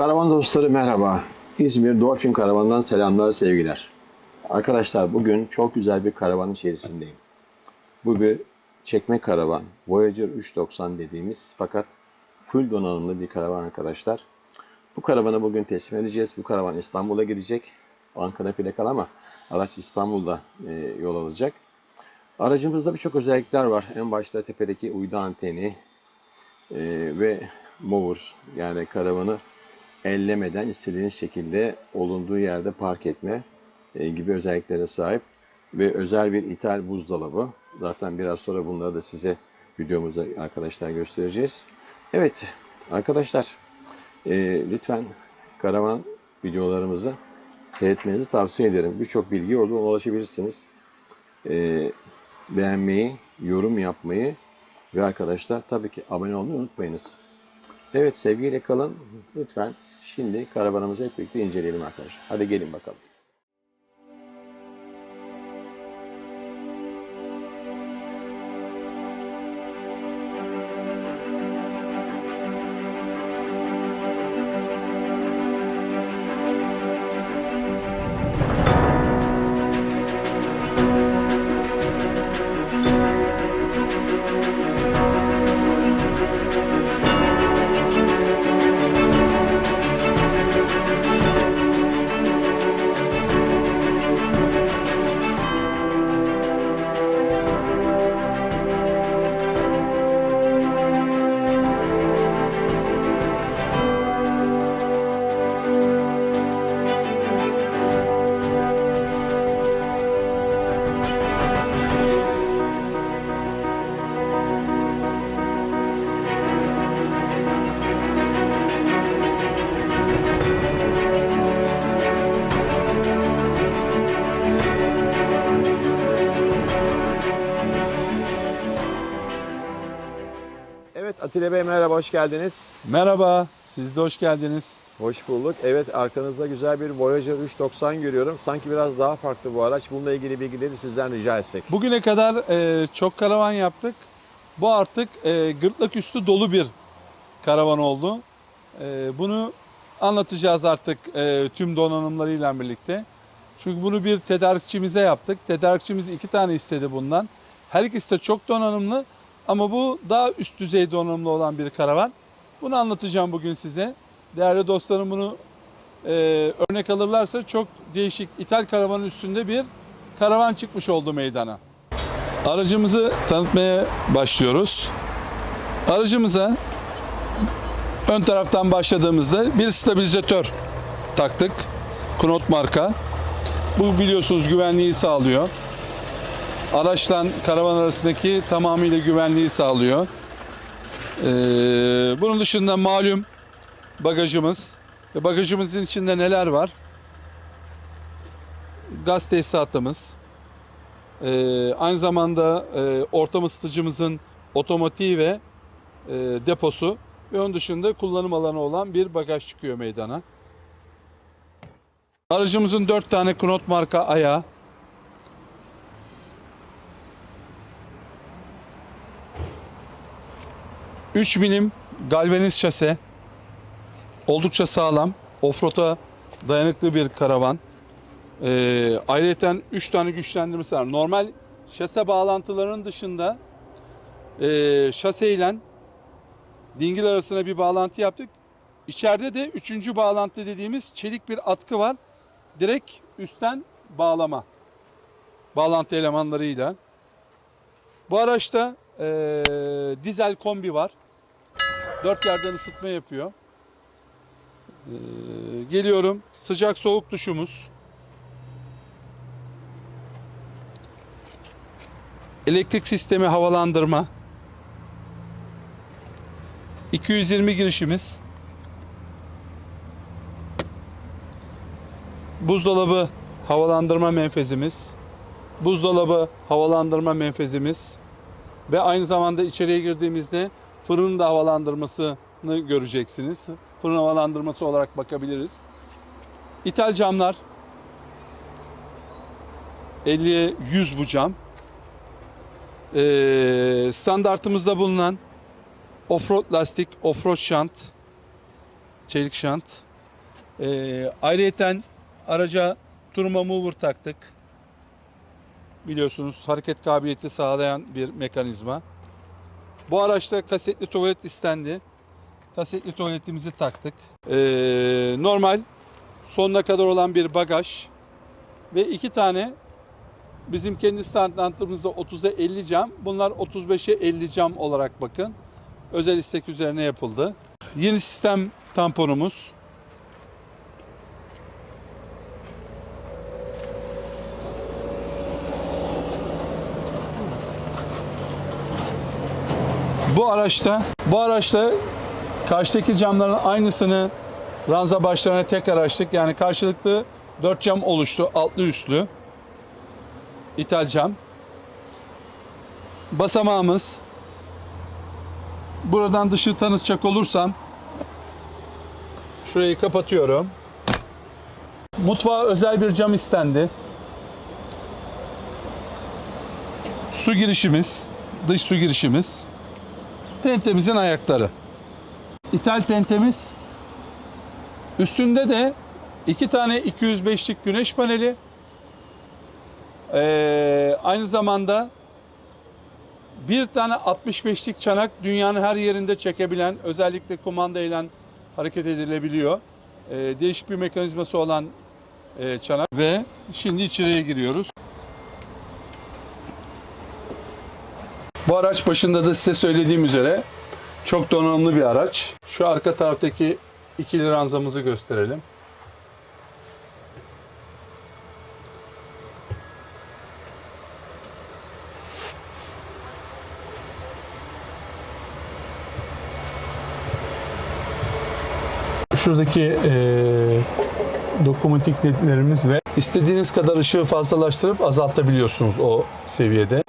Karavan dostları merhaba. İzmir Dolphin Karavan'dan selamlar, sevgiler. Arkadaşlar bugün çok güzel bir karavan içerisindeyim. Bu bir çekme karavan. Voyager 390 dediğimiz fakat full donanımlı bir karavan arkadaşlar. Bu karavanı bugün teslim edeceğiz. Bu karavan İstanbul'a gidecek. Ankara plakalı ama araç İstanbul'da e, yol alacak. Aracımızda birçok özellikler var. En başta tepedeki uydu anteni e, ve mover yani karavanı ellemeden istediğiniz şekilde olunduğu yerde park etme e, gibi özelliklere sahip ve özel bir ithal buzdolabı. Zaten biraz sonra bunları da size videomuzda arkadaşlar göstereceğiz. Evet arkadaşlar e, lütfen karavan videolarımızı seyretmenizi tavsiye ederim. Birçok bilgi oradan ulaşabilirsiniz. E, beğenmeyi, yorum yapmayı ve arkadaşlar tabii ki abone olmayı unutmayınız. Evet sevgiyle kalın. Lütfen şimdi karavanımızı hep birlikte inceleyelim arkadaşlar. Hadi gelin bakalım. Atilla Bey merhaba hoş geldiniz. Merhaba, siz de hoş geldiniz. Hoş bulduk. Evet arkanızda güzel bir Voyager 390 görüyorum. Sanki biraz daha farklı bu araç. Bununla ilgili bilgileri sizden rica etsek. Bugüne kadar e, çok karavan yaptık. Bu artık e, gırtlak üstü dolu bir karavan oldu. E, bunu anlatacağız artık e, tüm donanımlarıyla birlikte. Çünkü bunu bir tedarikçimize yaptık. Tedarikçimiz iki tane istedi bundan. Her ikisi de çok donanımlı ama bu daha üst düzey donanımlı olan bir karavan. Bunu anlatacağım bugün size. Değerli dostlarım bunu e, örnek alırlarsa çok değişik ithal karavanın üstünde bir karavan çıkmış oldu meydana. Aracımızı tanıtmaya başlıyoruz. Aracımıza ön taraftan başladığımızda bir stabilizatör taktık. Knot marka. Bu biliyorsunuz güvenliği sağlıyor. Araçla karavan arasındaki tamamıyla güvenliği sağlıyor. Ee, bunun dışında malum bagajımız bagajımızın içinde neler var? Gaz tesisatımız, ee, aynı zamanda e, ortam ısıtıcımızın otomatiği ve e, deposu ve onun dışında kullanım alanı olan bir bagaj çıkıyor meydana. Aracımızın 4 tane Knot marka ayağı, Üç milim galvaniz şase, oldukça sağlam, offroad'a dayanıklı bir karavan. Ee, ayrıca 3 tane güçlendirmesi var. Normal şase bağlantılarının dışında e, şase ile dingil arasına bir bağlantı yaptık. İçeride de üçüncü bağlantı dediğimiz çelik bir atkı var. Direkt üstten bağlama. Bağlantı elemanlarıyla. Bu araçta e, dizel kombi var. Dört yerden ısıtma yapıyor. E, geliyorum. Sıcak soğuk duşumuz. Elektrik sistemi havalandırma. 220 girişimiz. Buzdolabı havalandırma menfezimiz. Buzdolabı havalandırma menfezimiz. Ve aynı zamanda içeriye girdiğimizde fırının da havalandırmasını göreceksiniz. Fırın havalandırması olarak bakabiliriz. İthal camlar. 50'ye 100 bu cam. Ee, standartımızda bulunan offroad lastik, offroad şant, çelik şant Ee, ayrıyeten araca turma mover taktık. Biliyorsunuz hareket kabiliyeti sağlayan bir mekanizma. Bu araçta kasetli tuvalet istendi. Kasetli tuvaletimizi taktık. Ee, normal sonuna kadar olan bir bagaj ve iki tane bizim kendi standartımızda 30'a 50 cam. Bunlar 35'e 50 cam olarak bakın. Özel istek üzerine yapıldı. Yeni sistem tamponumuz. Bu araçta bu araçta karşıdaki camların aynısını ranza başlarına tekrar açtık. Yani karşılıklı 4 cam oluştu altlı üstlü. İthal cam. Basamağımız. Buradan dışı tanıtacak olursam şurayı kapatıyorum. Mutfağa özel bir cam istendi. Su girişimiz, dış su girişimiz. Tentemizin ayakları. İthal tentemiz. Üstünde de iki tane 205'lik güneş paneli. Ee, aynı zamanda bir tane 65'lik çanak dünyanın her yerinde çekebilen, özellikle kumanda ile hareket edilebiliyor. Ee, değişik bir mekanizması olan e, çanak ve şimdi içeriye giriyoruz. Bu araç başında da size söylediğim üzere çok donanımlı bir araç. Şu arka taraftaki ikili ranzamızı gösterelim. Şuradaki eee dokunmatik ledlerimiz ve istediğiniz kadar ışığı fazlalaştırıp azaltabiliyorsunuz o seviyede.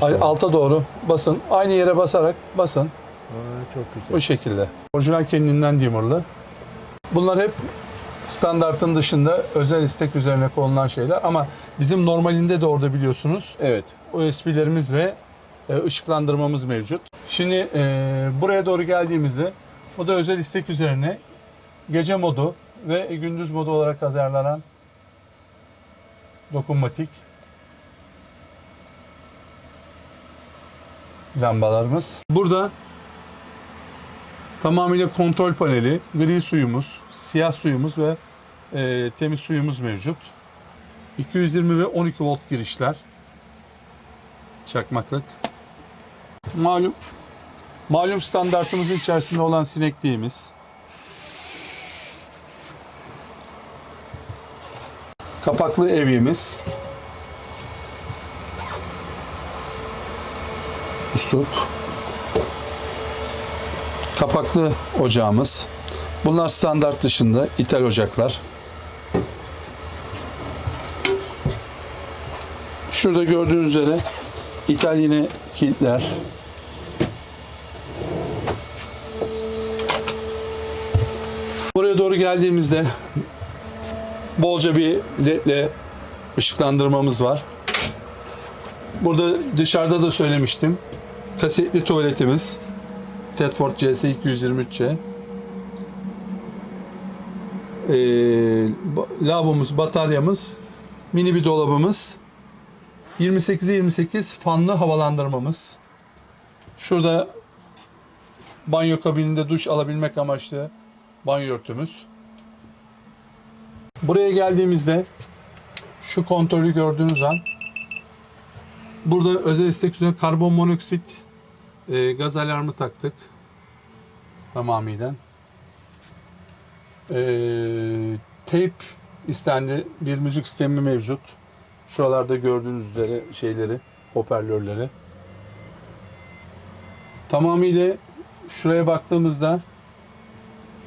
Ay- Alta doğru basın. Aynı yere basarak basın. Aa, çok güzel. Bu şekilde. Orijinal kendinden dimurlu. Bunlar hep standartın dışında özel istek üzerine konulan şeyler ama bizim normalinde de orada biliyorsunuz Evet. USB'lerimiz ve e, ışıklandırmamız mevcut. Şimdi e, buraya doğru geldiğimizde bu da özel istek üzerine gece modu ve gündüz modu olarak ayarlanan dokunmatik lambalarımız. Burada tamamıyla kontrol paneli, gri suyumuz, siyah suyumuz ve e, temiz suyumuz mevcut. 220 ve 12 volt girişler çakmaklık. Malum malum standartımızın içerisinde olan sinekliğimiz. Kapaklı evyemiz. Üstlük. Kapaklı ocağımız. Bunlar standart dışında ithal ocaklar. Şurada gördüğünüz üzere İthal yine kilitler. Buraya doğru geldiğimizde bolca bir ledle ışıklandırmamız var. Burada dışarıda da söylemiştim. Kasetli tuvaletimiz. Tedford CS223C. Ee, lavabomuz, bataryamız, mini bir dolabımız, 28'e 28 fanlı havalandırmamız. Şurada banyo kabininde duş alabilmek amaçlı banyo örtümüz. Buraya geldiğimizde şu kontrolü gördüğünüz an burada özel istek üzerine karbon monoksit e, gaz alarmı taktık tamamıyla. E, tape istendi. Bir müzik sistemi mevcut. Şuralarda gördüğünüz üzere şeyleri, hoparlörleri. Tamamıyla şuraya baktığımızda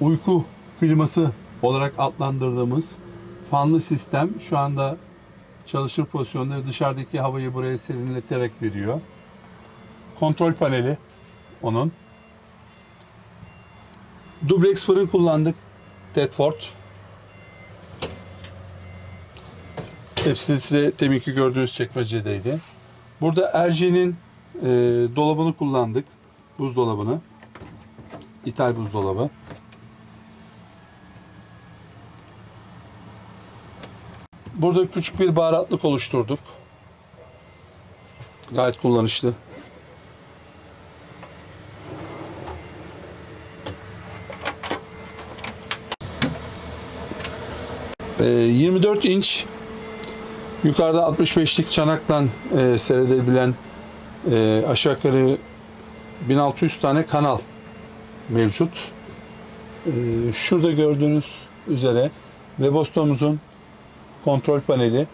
uyku kliması olarak adlandırdığımız fanlı sistem şu anda çalışır pozisyonda dışarıdaki havayı buraya serinleterek veriyor kontrol paneli onun. Dublex fırın kullandık. Tedford. Hepsi size teminki gördüğünüz çekmecedeydi. Burada Erji'nin e, dolabını kullandık. Buzdolabını. İthal buzdolabı. Burada küçük bir baharatlık oluşturduk. Gayet kullanışlı. 24 inç yukarıda 65'lik çanaktan e, seyredilebilen e, aşağı yukarı 1600 tane kanal mevcut. Ee, şurada gördüğünüz üzere Webostom'umuzun kontrol paneli.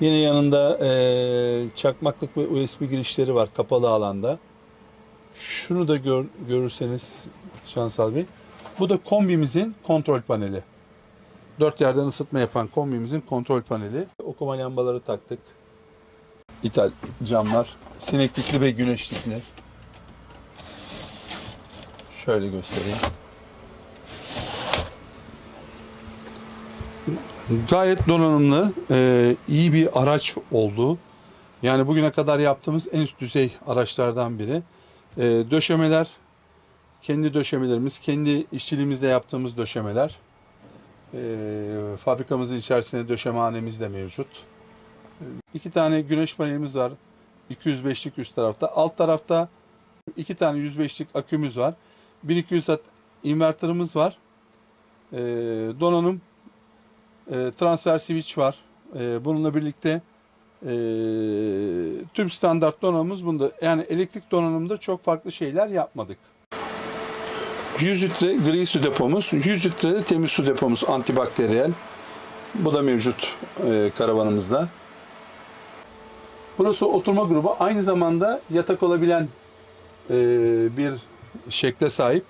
Yine yanında e, çakmaklık ve USB girişleri var kapalı alanda. Şunu da gör, görürseniz Şansal Bey. Bu da kombimizin kontrol paneli. Dört yerden ısıtma yapan kombimizin kontrol paneli. Okuma lambaları taktık. İthal camlar. Sineklikli ve güneşlikli. Şöyle göstereyim. Gayet donanımlı, e, iyi bir araç oldu. Yani bugüne kadar yaptığımız en üst düzey araçlardan biri. E, döşemeler, kendi döşemelerimiz, kendi işçiliğimizde yaptığımız döşemeler. E, fabrikamızın içerisinde döşemehanemiz de mevcut. E, iki tane güneş panelimiz var. 205'lik üst tarafta. Alt tarafta iki tane 105'lik akümüz var. 1200 watt inverterimiz var. E, donanım e, transfer switch var. Bununla birlikte e, tüm standart donanımımız bunda. Yani elektrik donanımında çok farklı şeyler yapmadık. 100 litre gri su depomuz, 100 litre de temiz su depomuz antibakteriyel. Bu da mevcut e, karavanımızda. Burası oturma grubu. Aynı zamanda yatak olabilen e, bir şekle sahip.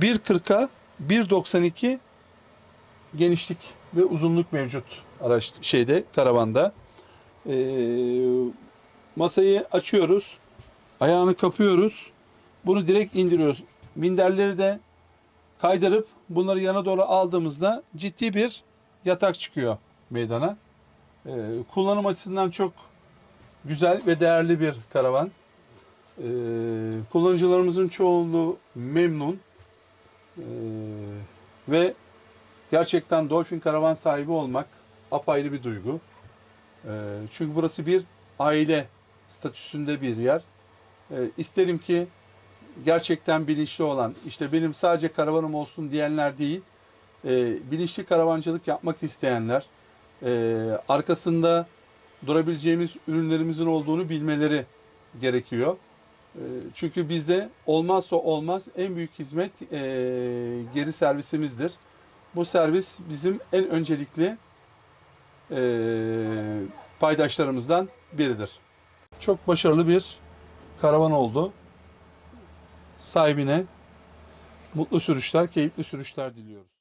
1.40'a 1.92 genişlik ve uzunluk mevcut araç şeyde karavanda. Ee, masayı açıyoruz. Ayağını kapıyoruz. Bunu direkt indiriyoruz. Minderleri de kaydırıp bunları yana doğru aldığımızda ciddi bir yatak çıkıyor meydana. Ee, kullanım açısından çok güzel ve değerli bir karavan. Ee, kullanıcılarımızın çoğunluğu memnun. Ee, ve gerçekten Dolphin karavan sahibi olmak apayrı bir duygu. Ee, çünkü burası bir aile statüsünde bir yer. Ee, isterim ki gerçekten bilinçli olan, işte benim sadece karavanım olsun diyenler değil, e, bilinçli karavancılık yapmak isteyenler, e, arkasında durabileceğimiz ürünlerimizin olduğunu bilmeleri gerekiyor. E, çünkü bizde olmazsa olmaz en büyük hizmet e, geri servisimizdir. Bu servis bizim en öncelikli e, paydaşlarımızdan biridir. Çok başarılı bir karavan oldu. Sahibine mutlu sürüşler, keyifli sürüşler diliyoruz.